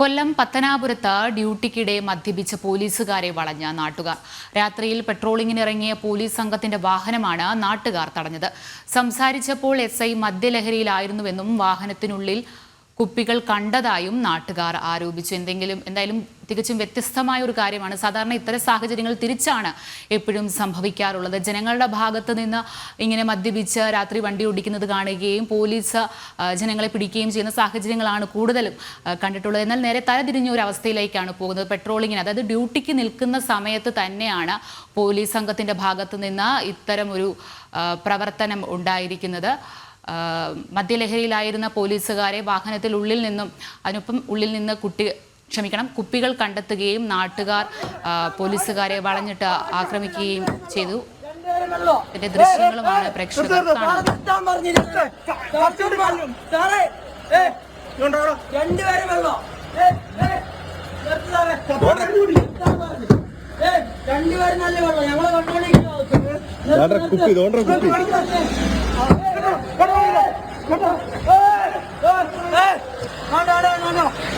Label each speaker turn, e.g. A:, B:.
A: കൊല്ലം പത്തനാപുരത്ത് ഡ്യൂട്ടിക്കിടെ മദ്യപിച്ച പോലീസുകാരെ വളഞ്ഞ നാട്ടുകാർ. രാത്രിയിൽ പെട്രോളിങ്ങിനിറങ്ങിയ പോലീസ് സംഘത്തിന്റെ വാഹനമാണ് നാട്ടുകാർ തടഞ്ഞത്. സംസാരിച്ചപ്പോൾ എസ് ഐ മദ്യലഹരിയിലായിരുന്നുവെന്നും വാഹനത്തിനുള്ളിൽ കുപ്പികൾ കണ്ടതായും നാട്ടുകാർ ആരോപിച്ചു. എന്തെങ്കിലും എന്തായാലും തികച്ചും വ്യത്യസ്തമായ ഒരു കാര്യമാണ്. സാധാരണ ഇത്തരം സാഹചര്യങ്ങൾ തിരിച്ചാണ് എപ്പോഴും സംഭവിക്കാറുള്ളത്. ജനങ്ങളുടെ ഭാഗത്ത് നിന്ന് ഇങ്ങനെ മദ്യപിച്ച് രാത്രി വണ്ടി ഓടിക്കുന്നത് കാണുകയും പോലീസ് ജനങ്ങളെ പിടിക്കുകയും ചെയ്യുന്ന സാഹചര്യങ്ങളാണ് കൂടുതലും കണ്ടിട്ടുള്ളത്. എന്നാൽ നേരെ തലതിരിഞ്ഞ ഒരു അവസ്ഥയിലേക്കാണ് പോകുന്നത്. പെട്രോളിങ്ങിന് അതായത് ഡ്യൂട്ടിക്ക് നിൽക്കുന്ന സമയത്ത് തന്നെയാണ് പോലീസ് സംഘത്തിന്റെ ഭാഗത്ത് നിന്ന് ഇത്തരം ഒരു പ്രവർത്തനം ഉണ്ടായിരിക്കുന്നത്. മദ്യലഹരിയിലായിരുന്ന പോലീസുകാരെ വാഹനത്തിൽ ഉള്ളിൽ നിന്നും അതിനൊപ്പം ഉള്ളിൽ നിന്ന് കുട്ടി ക്ഷമിക്കണം കുപ്പികൾ കണ്ടെത്തുകയും നാട്ടുകാർ പോലീസുകാരെ വളഞ്ഞിട്ട് ആക്രമിക്കുകയും ചെയ്തു. ഇതിന്റെ ദൃശ്യങ്ങളുമാണ് പ്രേക്ഷകർ കാണുന്നത്.
B: no,
C: no, no, no, no.